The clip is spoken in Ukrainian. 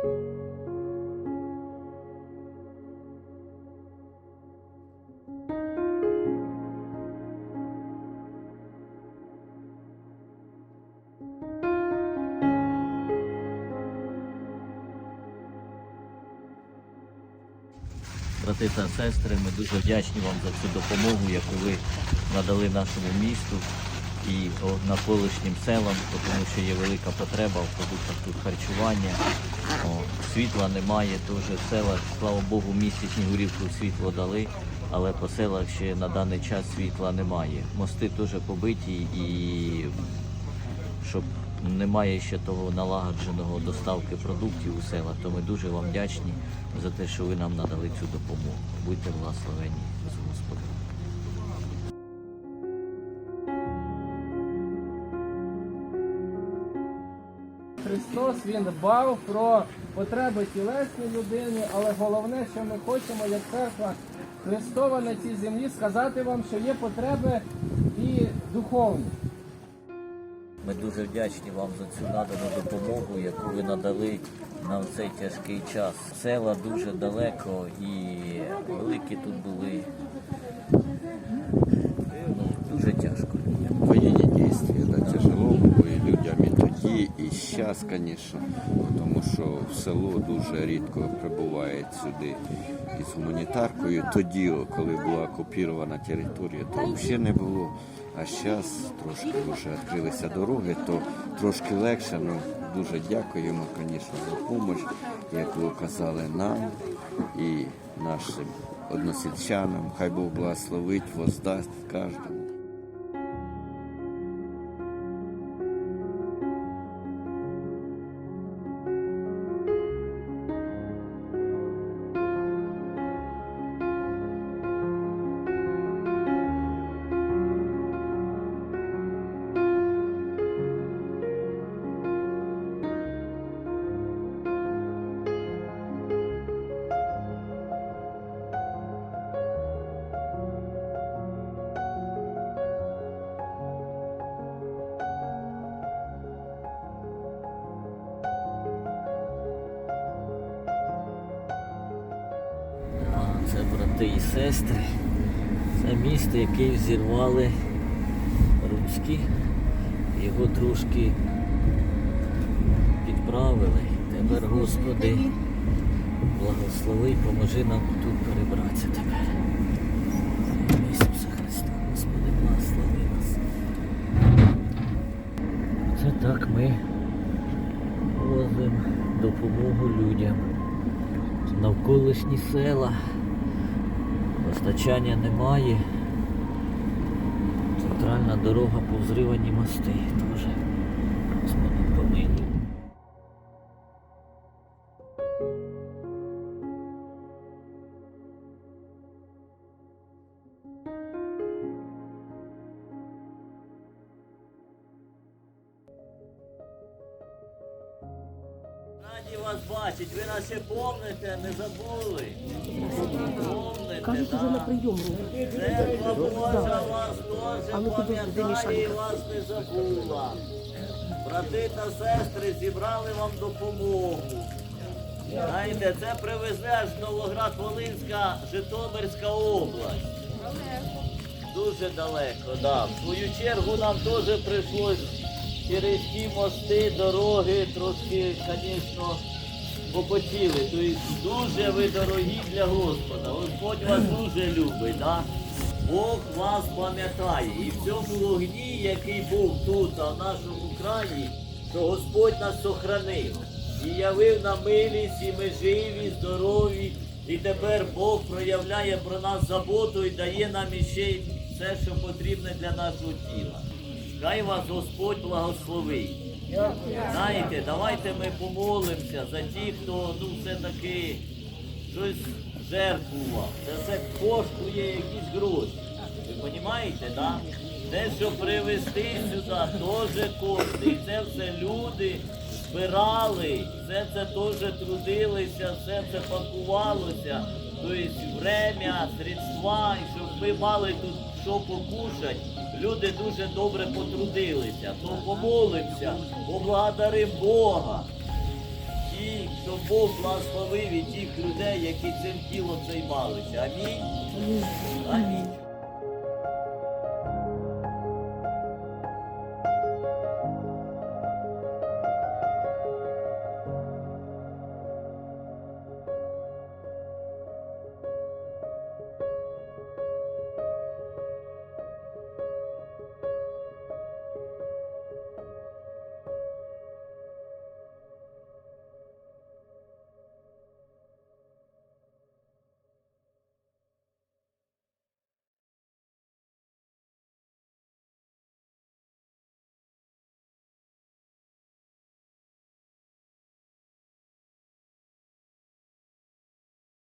Брати та сестри, ми дуже вдячні вам за цю допомогу, яку ви надали нашому місту і навколишнім селам, тому що є велика потреба в продуктах тут харчування. О, світла немає, теж в селах, слава Богу, в місті Снігурівку світло дали, але по селах ще на даний час світла немає. Мости теж побиті і щоб немає ще того налагодженого доставки продуктів у села, то ми дуже вам вдячні за те, що ви нам надали цю допомогу. Будьте благословені з Господом. Христос Він дбав про потреби тілесні людини, але головне, що ми хочемо, як церква Христова на цій землі, сказати вам, що є потреби і духовні. Ми дуже вдячні вам за цю надану допомогу, яку ви надали нам в цей тяжкий час. Села дуже далеко і великі тут були. Ну, дуже тяжко. военные действия, да, тяжело було і людям і і зараз, звісно, тому що в село дуже рідко прибувають сюди із гуманітаркою. Тоді, коли була окупована територія, то взагалі не було. А зараз трошки вже відкрилися дороги, то трошки легше. Ну, дуже дякуємо, звісно, за допомогу, яку оказали нам і нашим односельчанам. Хай Бог благословить, воздасть кожному. Це брати і сестри. Це місто, яке взірвали руські. Його трошки підправили. Тепер, Господи, благослови, поможи нам тут перебратися тепер. Ісуса Христа, Господи, благослови нас. Це так ми возимо допомогу людям навколишні села. Постачання немає. Центральна дорога повзривані мости теж. Господи, помилуй. Бачить, ви нас ще помните, не забули. Помните, Кажуть, уже на прийом Церква Божа вас теж пам'ятає і вас не забула. Брати та сестри зібрали вам допомогу. Знаєте, це привезли аж Новоград-Волинська, Житомирська область. Дуже далеко, да. В свою чергу нам теж прийшлось через ті мости, дороги, трошки, звісно, попотіли. Тобто дуже ви дорогі для Господа. Господь вас дуже любить, да? Бог вас пам'ятає. І в цьому вогні, який був тут, в нашому краї, що Господь нас сохранив. І явив нам милість, і ми живі, здорові. І тепер Бог проявляє про нас заботу і дає нам іще все, що потрібне для нашого тіла. Хай вас Господь благословить. Знаєте, давайте ми помолимося за ті, хто ну все-таки щось жертвував. Це все коштує якісь гроші. Ви розумієте, да? Те, що привезти сюди, теж коштує. І це все люди збирали, все це теж трудилися, все це пакувалося. Тобто время, средства, і щоб ми мали тут що покушати. Люди дуже добре потрудилися. То помолимося, поблагодаримо Бога. І щоб Бог благословив і тих людей, які цим тілом займалися. Амінь. Амінь.